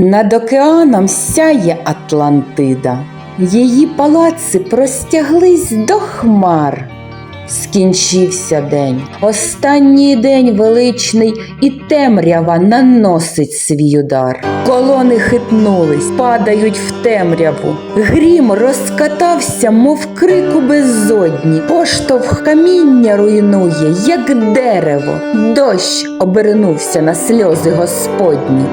Над океаном сяє Атлантида, її палаци простяглись до хмар. Скінчився день, останній день величний, і темрява наносить свій удар. Колони хитнулись, падають в темряву. Грім розкатався, мов крику безодні. Поштовх каміння руйнує, як дерево. Дощ обернувся на сльози Господні.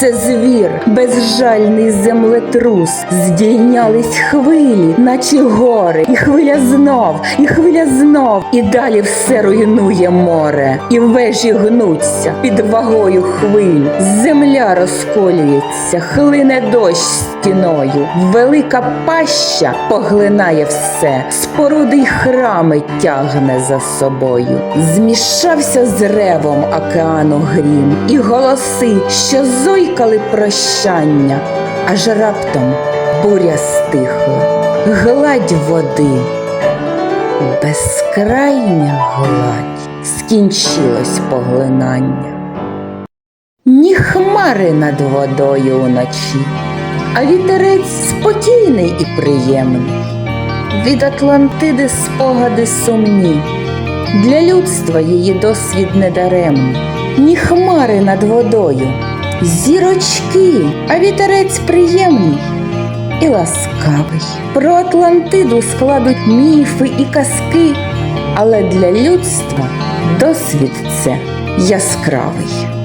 Це звір, безжальний землетрус, здійнялись хвилі, наче гори, і хвиля знов, і хвиля знов, і далі все руйнує море, і вежі гнуться під вагою хвиль. Земля розколюється, хлине дощ стіною, велика паща поглинає все, споруди й храми тягне за собою. Змішався з ревом океану грім, і голоси, що зойкали прощання, аж раптом буря стихла, гладь води, безкрайня гладь, скінчилось поглинання. Ні хмари над водою уночі, а вітерець спокійний і приємний. Від Атлантиди спогади сумні, для людства її досвід недаремний. Ні хмари над водою, зірочки, а вітерець приємний і ласкавий. Про Атлантиду складуть міфи і казки, але для людства досвід це яскравий.